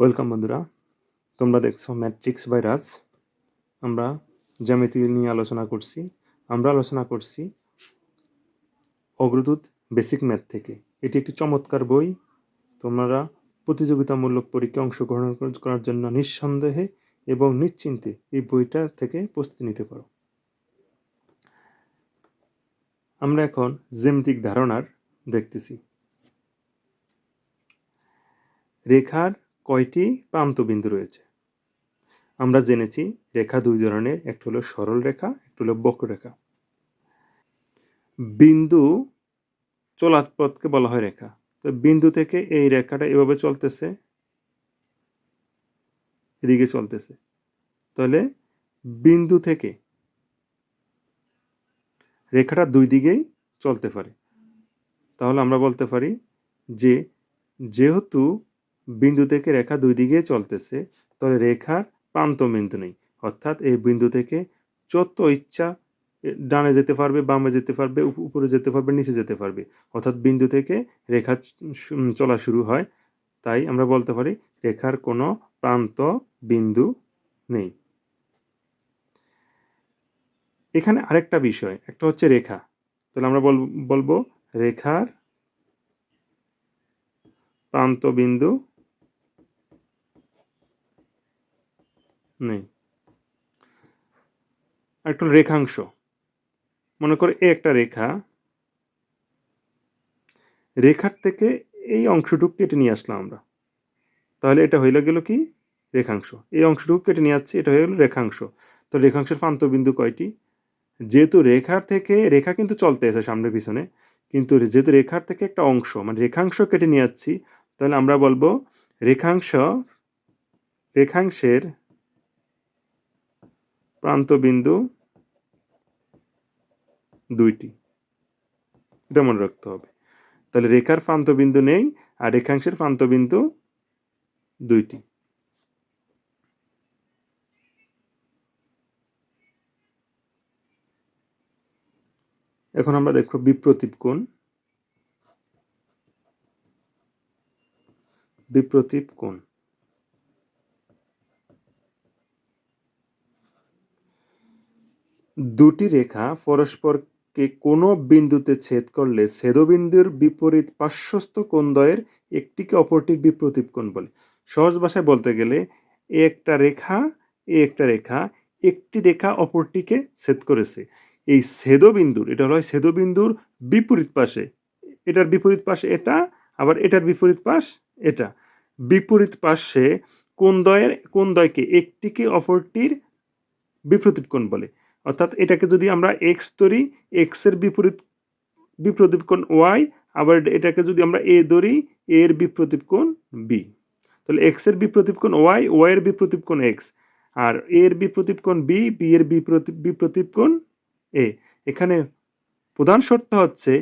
Welcome বন্ধুরা, তোমরা দেখছ ম্যাট্রিক্স বাই রাজ। আমরা জ্যামিতি নিয়ে আলোচনা করছি। আমরা আলোচনা করছি অগ্রদূত বেসিক ম্যাথ থেকে। এটি একটি চমৎকার বই। তোমরা প্রতিযোগিতামূলক পরীক্ষায় অংশগ্রহণ কর- করার জন্য নিঃসন্দেহে এবং নিশ্চিন্তে এই বইটা থেকে প্রস্তুতি নিতে পারো। আমরা এখন জ্যামিতিক ধারণার দেখতেছি। রেখার কয়টি প্রান্তবিন্দু রয়েছে? আমরা জেনেছি রেখা দুই ধরনের, একটা হলো সরল রেখা, একটা হলো বক্ররেখা বিন্দু চলার পথকে বলা হয় রেখা। তো বিন্দু থেকে এই রেখাটা এভাবে চলতেছে, এদিকে চলতেছে। তাহলে বিন্দু থেকে রেখাটা দুই দিকেই চলতে পারে। তাহলে আমরা বলতে পারি যে যেহেতু বিন্দু থেকে রেখা দুই দিকে চলতেছে তাহলে রেখার প্রান্ত বিন্দু নেই। অর্থাৎ এই বিন্দু থেকে যত ইচ্ছা ডানে যেতে পারবে, বামে যেতে পারবে, উপ- উপরে যেতে পারবে, নিচে যেতে পারবে। অর্থাৎ বিন্দু থেকে রেখা চলা শুরু হয়। তাই আমরা বলতে পারি রেখার কোনো প্রান্ত বিন্দু নেই। এখানে আরেকটা বিষয়, একটা হচ্ছে রেখা। তাহলে আমরা বল, বলব রেখার প্রান্ত নেই। একটা রেখাংশ। মনে করো এ একটা রেখা। রেখার থেকে এই অংশটুকু কেটে নিয়ে আসলাম আমরা। তাহলে এটা হইলে গেল কি? রেখাংশ। এই অংশটুকু কেটে নিয়ে আসছি, এটা হয়ে গেল রেখাংশ। তো রেখাংশের প্রান্তবিন্দু কয়টি? যেহেতু রেখার থেকে, রেখা কিন্তু চলতে আছে সামনে পিছনে, কিন্তু যেহেতু রেখার থেকে একটা অংশ মানে রেখাংশ কেটে নিয়ে যাচ্ছি তাহলে আমরা বলব রেখাংশ, রেখাংশের প্রান্তবিন্দু দুইটি। এটা মনে রাখতে হবে। তাহলে রেখার প্রান্তবিন্দু নেই আর রেখাংশের প্রান্তবিন্দু দুইটি। এখন আমরা দেখব বিপ্রতীপ কোণ। বিপ্রতীপ কোণ। দুটি রেখা পরস্পরকে কোনো বিন্দুতে ছেদ করলে ছেদবিন্দুর বিপরীত পার্শ্বস্থ কোণদ্বয়ের একটিকে অপরটির বিপ্রতীপ কোণ বলে। সহজ ভাষায় বলতে গেলে, এ একটা রেখা, এ একটা রেখা, একটি রেখা অপরটিকে ছেদ করেছে। এই ছেদবিন্দুর, এটা হলো ছেদবিন্দুর বিপরীত পাশে, এটার বিপরীত পাশে এটা, আবার এটার বিপরীত পাশ এটা। বিপরীত পাশে কোন দয়ের কোন কোণদ্বয়কে একটিকে অপরটির বিপ্রতীপ কোণ বলে। অর্থাৎ এটাকে যদি আমরা এক্স ধরি এক্সের বিপরীত বিপ্রতীপ কোণ ওয়াই আবার এটাকে যদি আমরা এ ধরি এর বিপ্রতীপ কোণ বি তাহলে এক্সের বিপ্রতীপ কোণ ওয়াই এর বিপ্রতীপ কোণ এক্স আর এর বিপ্রতীপ কোণ বি বি এর বিপ্রতীপ বিপ্রতীপ কোণ এ এখানে প্রধান শর্ত হচ্ছে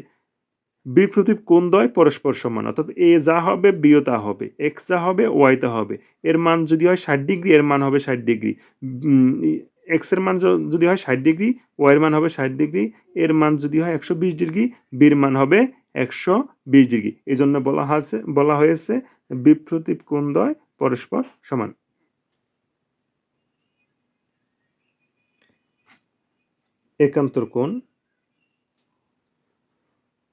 বিপ্রতীপ কোণ দ্বয় পরস্পর সমান, অর্থাৎ এ যা হবে বিও তা হবে। এক্স যা হবে ওয়াই তা হবে। এর মান যদি হয় ষাট ডিগ্রি, এর মান হবে ষাট ডিগ্রি। এক্সের মান যদি হয় ষাট ডিগ্রি ওয়াই এর মান হবে ষাট ডিগ্রি, এর মান যদি হয় একশো বিশ ডিগ্রি বির মান হবে একশো বিশ ডিগ্রি। এই জন্য বলা হয়েছে বলা হয়েছে বিপ্রতীপ কোণ দ্বয় পরস্পর সমান। একান্তর কোণ।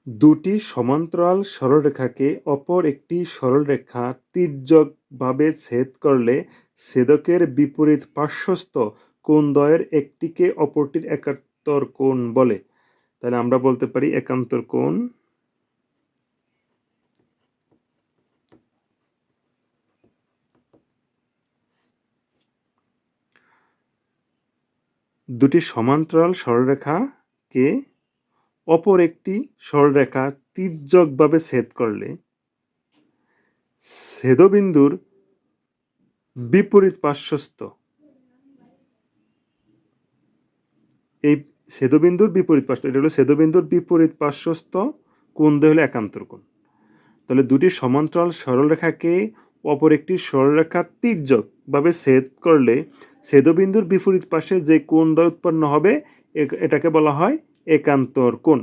দুটি সমান্তরাল সরলরেখাকে অপর একটি সরলরেখা তির্যকভাবে ছেদ করলে ছেদকের বিপরীত পার্শ্বস্থ কোণদ্বয়ের একটিকে অপরটির একাত্তর কোণ বলে? তাহলে আমরা বলতে পারি একান্তর কোণ। দুটি সমান্তরাল সরলরেখাকে অপর একটি সরলরেখা তির্যকভাবে ছেদ করলে ছেদবিন্দুর বিপরীত পার্শ্বস্থ। এই ছেদবিন্দুর বিপরীত পার্শ্ব, এটা হলো ছেদবিন্দুর বিপরীত পার্শ্বস্থ কোণ দ্বয় হলো একান্তর কোণ। তাহলে দুটি সমান্তরাল সরলরেখাকে অপর একটি সরলরেখা তির্যকভাবে ছেদ করলে ছেদবিন্দুর বিপরীত পাশে যে কোণ দ্বয় উৎপন্ন হবে এটাকে বলা হয় একান্তর কোণ।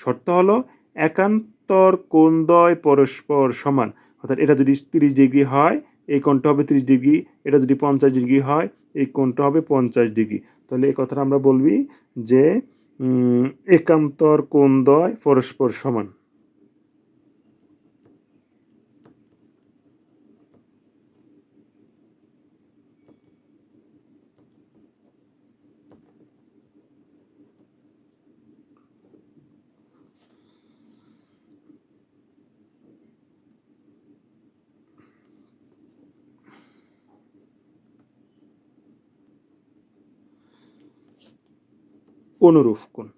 শর্ত হলো একান্তর কোণদ্বয় পরস্পর সমান। অর্থাৎ এটা যদি তিরিশ ডিগ্রি হয়, এই কোণটা হবে তিরিশ ডিগ্রি, এটা যদি পঞ্চাশ ডিগ্রি হয় এই কোণটা হবে পঞ্চাশ ডিগ্রি। তাহলে এই কথাটা আমরা বলবি যে একান্তর কোণ দয় পরস্পর সমান। অনুরূপ কোণ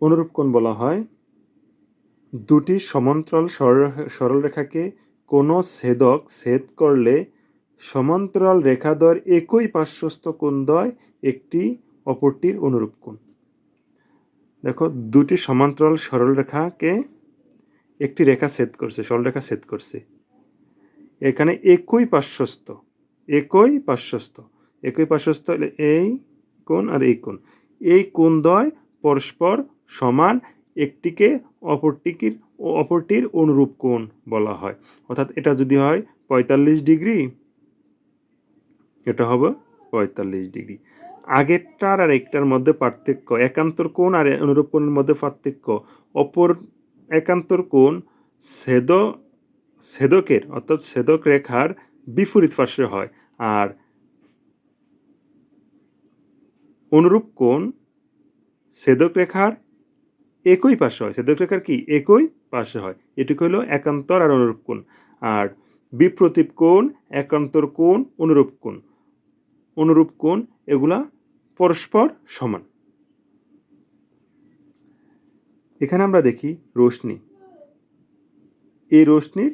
অনুরূপ কোণ বলা হয়? দুটি সমান্তরাল সরলরেখা- সরলরেখাকে কোনো ছেদক ছেদ করলে সমান্তরাল রেখাদ্বয়ের একই পার্শ্বস্থ কোণদ্বয় একটি, অপরটির অনুরূপ কোণ দেখো, দুটি সমান্তরাল সরলরেখাকে একটি রেখা ছেদ করছে সরলরেখা ছেদ করছে। এখানে একই পার্শ্বস্থ একই পার্শ্বস্থ একই পার্শ্বস্থ এই কোণ আর এই কোণ। এই কোণদ্বয় পরস্পর সমান একটিকে অপরটিকে অপরটির অনুরূপ কোণ বলা হয়। অর্থাৎ এটা যদি হয় পঁয়তাল্লিশ ডিগ্রি, এটা হবে পঁয়তাল্লিশ ডিগ্রি। আগেরটার আর একটার মধ্যে পার্থক্য, একান্তর কোণ আর অনুরূপ কোণের মধ্যে পার্থক্য। অপর একান্তর কোণ ছেদ, ছেদকের, অর্থাৎ ছেদক রেখার বিপরীত পার্শ্বে হয়। আর অনুরূপ কোণ ছেদক রেখার একই পাশে হয়। ছেদক রেখার কি? একই পাশে হয়। এটুকু হলো একান্তর আর অনুরূপ কোণ। আর বিপ্রতীপ কোণ, একান্তর কোণ, অনুরূপ কোণ। অনুরূপ কোণ এগুলা পরস্পর সমান। এখানে আমরা দেখি রোশনি এই রোশনির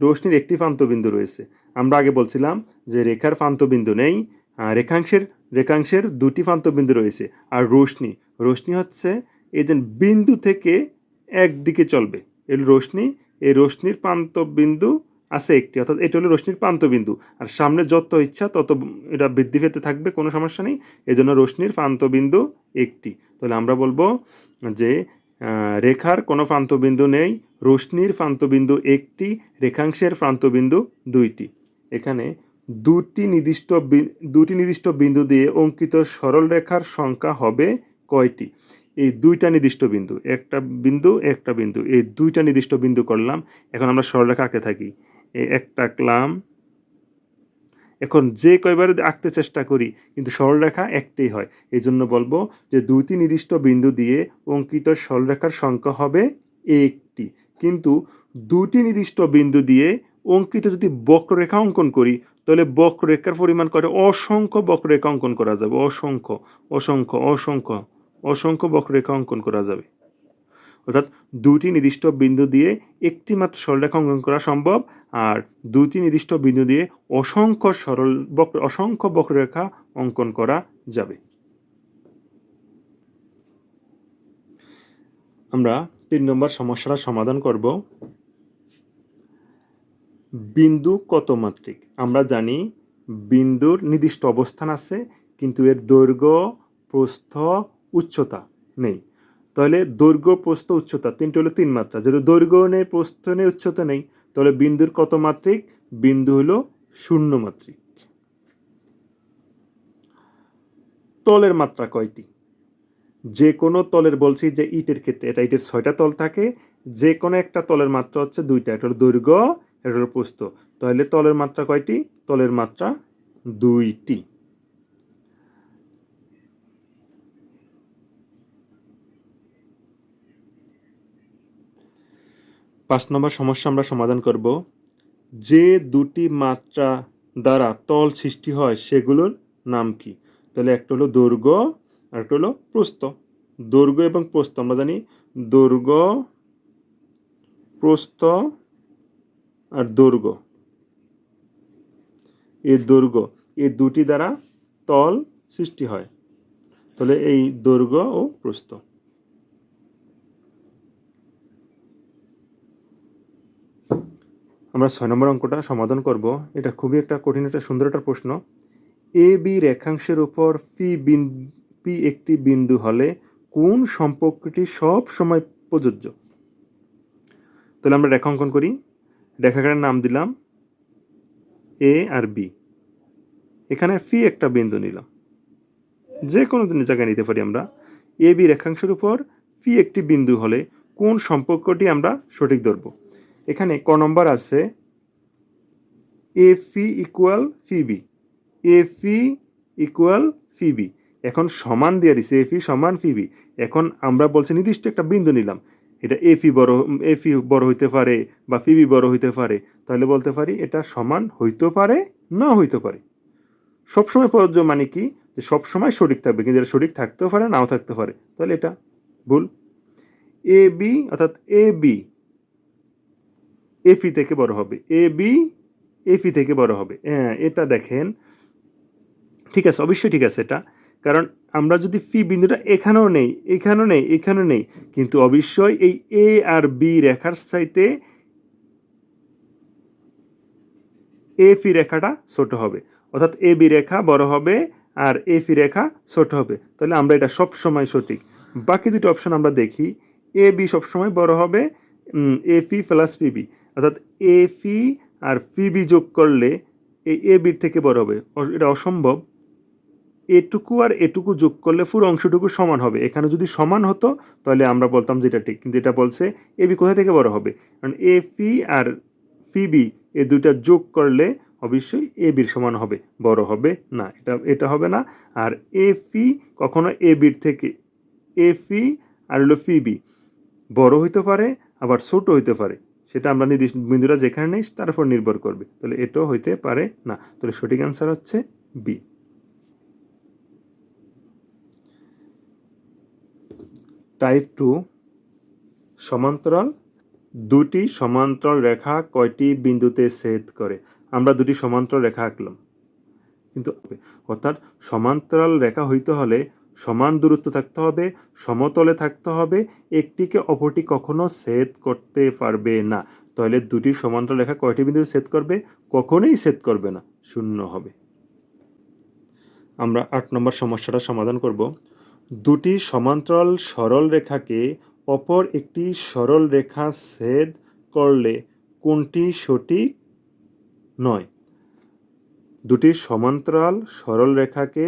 রোশনির একটি প্রান্তবিন্দু রয়েছে। আমরা আগে বলছিলাম যে রেখার প্রান্তবিন্দু নেই রেখাংশের রেখাংশের দুটি প্রান্তবিন্দু রয়েছে। আর রোশনি রশ্মি হচ্ছে এই যে বিন্দু থেকে একদিকে চলবে। এর রোশনি এই রশ্মির প্রান্তবিন্দু আছে একটি, অর্থাৎ এটা হলো রশ্মির প্রান্তবিন্দু। আর সামনে যত ইচ্ছা তত এটা বৃদ্ধি পেতে থাকবে, কোনো সমস্যা নেই। এই জন্য রশ্মির প্রান্তবিন্দু একটি। তাহলে আমরা বলব যে রেখার কোনো প্রান্তবিন্দু নেই, রশ্মির প্রান্তবিন্দু একটি, রেখাংশের প্রান্তবিন্দু দুইটি। এখানে দুটি নির্দিষ্ট দুটি নির্দিষ্ট বিন্দু দিয়ে অঙ্কিত সরল রেখার সংখ্যা হবে কয়টি? এই দুইটা নির্দিষ্ট বিন্দু, একটা বিন্দু একটা বিন্দু। এই দুইটা নির্দিষ্ট বিন্দু করলাম, এখন আমরা সরলরেখা আঁকতে থাকি। এই একটা আঁকলাম এখন যে কয়বার আঁকতে চেষ্টা করি, কিন্তু সরলরেখা একটাই হয়। এই জন্য বলব যে দুইটি নির্দিষ্ট বিন্দু দিয়ে অঙ্কিত সরলরেখার সংখ্যা হবে একটি। কিন্তু দুটি নির্দিষ্ট বিন্দু দিয়ে অঙ্কিত যদি বক্ররেখা অঙ্কন করি, তাহলে বক্ররেখার পরিমাণ করে অসংখ্য বক্ররেখা অঙ্কন করা যাবে। অসংখ্য অসংখ্য অসংখ্য অসংখ্য বক্ররেখা অঙ্কন করা যাবে। অর্থাৎ দুটি নির্দিষ্ট বিন্দু দিয়ে একটি মাত্র সরলরেখা অঙ্কন করা সম্ভব, আর দুটি নির্দিষ্ট বিন্দু দিয়ে অসংখ্য সরল বক্র, অসংখ্য বক্ররেখা অঙ্কন করা যাবে। আমরা তিন নম্বর সমস্যাটা সমাধান করব। বিন্দু কত মাত্রিক? আমরা জানি বিন্দুর নির্দিষ্ট অবস্থান আছে, কিন্তু এর দৈর্ঘ্য, প্রস্থ, উচ্চতা নেই। তাহলে দৈর্ঘ্য প্রস্থ উচ্চতা, তিনটে হলো তিন মাত্রা। যদি দৈর্ঘ্য নেই, প্রস্থ নেই, উচ্চতা নেই, তাহলে বিন্দুর কত মাত্রিক? বিন্দু হলো শূন্য মাত্রিক। তলের মাত্রা কয়টি? যে কোনো তলের বলছি যে ইটের ক্ষেত্রে, এটা ইটের ছয়টা তল থাকে, যে কোনো একটা তলের মাত্রা হচ্ছে দুইটা, এটা হলো দৈর্ঘ্য, এটা হলো প্রস্থ। তাহলে তলের মাত্রা কয়টি? তলের মাত্রা দুইটি। পাঁচ নম্বর সমস্যা আমরা সমাধান করব। যে দুটি মাত্রা দ্বারা তল সৃষ্টি হয়, সেগুলোর নাম কি? তাহলে একটা হলো দৈর্ঘ্য, আর একটা হলো প্রস্থ। দৈর্ঘ্য এবং প্রস্থ, আমরা জানি দৈর্ঘ্য, প্রস্থ আর দৈর্ঘ্য। এই দৈর্ঘ্য, এই দুটি দ্বারা তল সৃষ্টি হয়। তাহলে এই দৈর্ঘ্য ও প্রস্থ। আমরা ছয় নম্বর অঙ্কটা সমাধান করব। এটা খুবই একটা কঠিন একটা সুন্দর একটা প্রশ্ন। এ, বি রেখাংশের উপর পি বিন পি একটি বিন্দু হলে কোন সম্পর্কটি সব সময় প্রযোজ্য? তাহলে আমরা রেখাঙ্কন করি। রেখাকারের নাম দিলাম এ আর বি এখানে ফি একটা বিন্দু নিলাম। যে কোনো জায়গায় নিতে পারি আমরা। এ বি রেখাংশের উপর ফি একটি বিন্দু হলে কোন সম্পর্কটি আমরা সঠিক ধরব? এখানে ক নম্বর আছে A phi equal phi B A phi equal phi B এখন সমান দিয়ে দিছে এফি সমান ফিবি এখন আমরা বলছি নির্দিষ্ট একটা বিন্দু নিলাম, এটা এফি বড় এ ফি বড় হইতে পারে বা ফিবি বড় হইতে পারে, তাহলে বলতে পারি এটা সমান হইতে পারে, না হইতে পারে। সবসময় প্রযোজ্য মানে কি? যে সবসময় সঠিক থাকবে, কিন্তু এটা সঠিক থাকতেও পারে, নাও থাকতে পারে। তাহলে এটা ভুল। এ বি অর্থাৎ এ বি এফি থেকে বড় হবে। এ বি এফি থেকে বড় হবে। হ্যাঁ এটা দেখেন। ঠিক আছে, অবশ্যই ঠিক আছে এটা। কারণ আমরা যদি ফি বিন্দুটা এখানেও নেই এখানেও নেই এখানেও নেই, কিন্তু অবশ্যই এই এ আর বি রেখার সাইতে এ ফি রেখাটা ছোট হবে। অর্থাৎ এ বি রেখা বড় হবে আর এ ফি রেখা ছোট হবে। তাহলে আমরা এটা সব সময় সঠিক। বাকি দুটো অপশন আমরা দেখি। এ বি সবসময় বড় হবে এ ফি প্লাস পিবি অর্থাৎ এ ফি আর পিবি যোগ করলে এই এ বির থেকে বড় হবে। এটা অসম্ভব। এটুকু আর এটুকু যোগ করলে পুরো অংশটুকু সমান হবে। এখানে যদি সমান হতো, তাহলে আমরা বলতাম যে এটা ঠিক। কিন্তু এটা বলছে এ বি কোথা থেকে বড় হবে? কারণ এ পি আর পিবি এই দুইটা যোগ করলে অবশ্যই এ বির সমান হবে। বড় হবে না। এটা এটা হবে না। আর এ পি কখনো এ বির থেকে এ পি আর হলো পিবি বড় হইতে পারে, আবার ছোট হইতে পারে। সেটা আমরা নির্দিষ্ট বিন্দুরা যেখানে নেই তার উপর নির্ভর করবে। তাহলে এটাও হইতে পারে না। তাহলে সঠিক অ্যান্সার হচ্ছে বি টাইপ টু সমান্তরাল। দুটি সমান্তরাল রেখা কয়টি বিন্দুতে ছেদ করে? আমরা দুটি সমান্তরাল রেখা আঁকলাম। কিন্তু অর্থাৎ সমান্তরাল রেখা হইতে হলে সমান দূরত্ব থাকতে হবে, সমতলে থাকতে হবে, একটিকে অপরটি কখনো ছেদ করতে পারবে না। তাহলে দুটি সমান্তরাল রেখা কয়টি বিন্দুতে ছেদ করবে? কখনোই ছেদ করবে না, শূন্য হবে। আমরা আট নম্বর সমস্যাটা সমাধান করব। দুটি সমান্তরাল সরল রেখাকে অপর একটি সরল রেখা ছেদ করলে কোনটি সঠিক নয়? দুটি সমান্তরাল সরল রেখাকে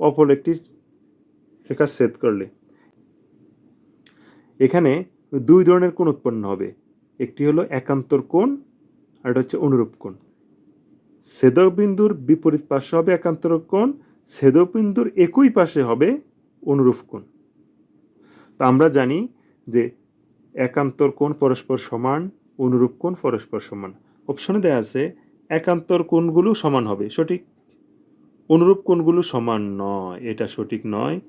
অপর একটি রেখা ছেদ করলে। এখানে দুই ধরনের কোণ উৎপন্ন হবে। একটি হলো একান্তর কোণ, আর এটা হচ্ছে অনুরূপ কোণ। ছেদবিন্দুর বিপরীত পাশে হবে একান্তর কোণ ছেদবিন্দুর একই পাশে হবে অনুরূপ কোণ। তো আমরা জানি যে একান্তর কোণ পরস্পর সমান, অনুরূপ কোণ পরস্পর সমান। অপশনে দেওয়া আছে, একান্তর কোণগুলো সমান হবে, সঠিক। অনুরূপ কোণগুলো সমান নয়, এটা সঠিক নয়।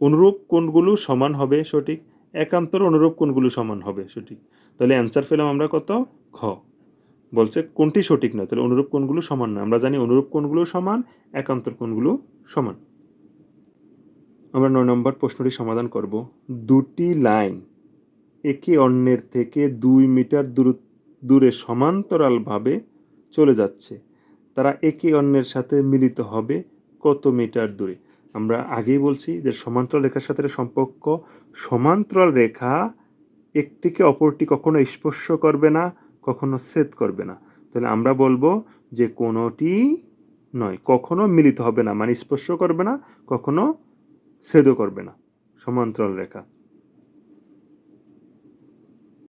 অনুরূপ কোনগুলো সমান হবে সঠিক? একান্তর অনুরূপ কোনগুলো সমান হবে সঠিক? তাহলে অ্যান্সার পেলাম আমরা কত? খ। বলছে কোনটি সঠিক নয়? তাহলে অনুরূপ কোনগুলো সমান নয়? আমরা জানি অনুরূপ কোনগুলো সমান, একান্তর কোনগুলো সমান। আমরা নয় নম্বর প্রশ্নটি সমাধান করব। দুটি লাইন একে অন্যের থেকে দুই মিটার দূর, দূরে সমান্তরালভাবে চলে যাচ্ছে। তারা একে অন্যের সাথে মিলিত হবে কত মিটার দূরে? আমরা আগেই বলছি যে সমান্তরাল রেখার সাথে সম্পর্ক, সমান্তরাল রেখা একটিকে অপরটি কখনো স্পর্শ করবে না, কখনো ছেদ করবে না। তাহলে আমরা বলব যে কোনোটি নয়, কখনো মিলিত হবে না মানে স্পর্শ করবে না, কখনো ছেদও করবে না, সমান্তরাল রেখা।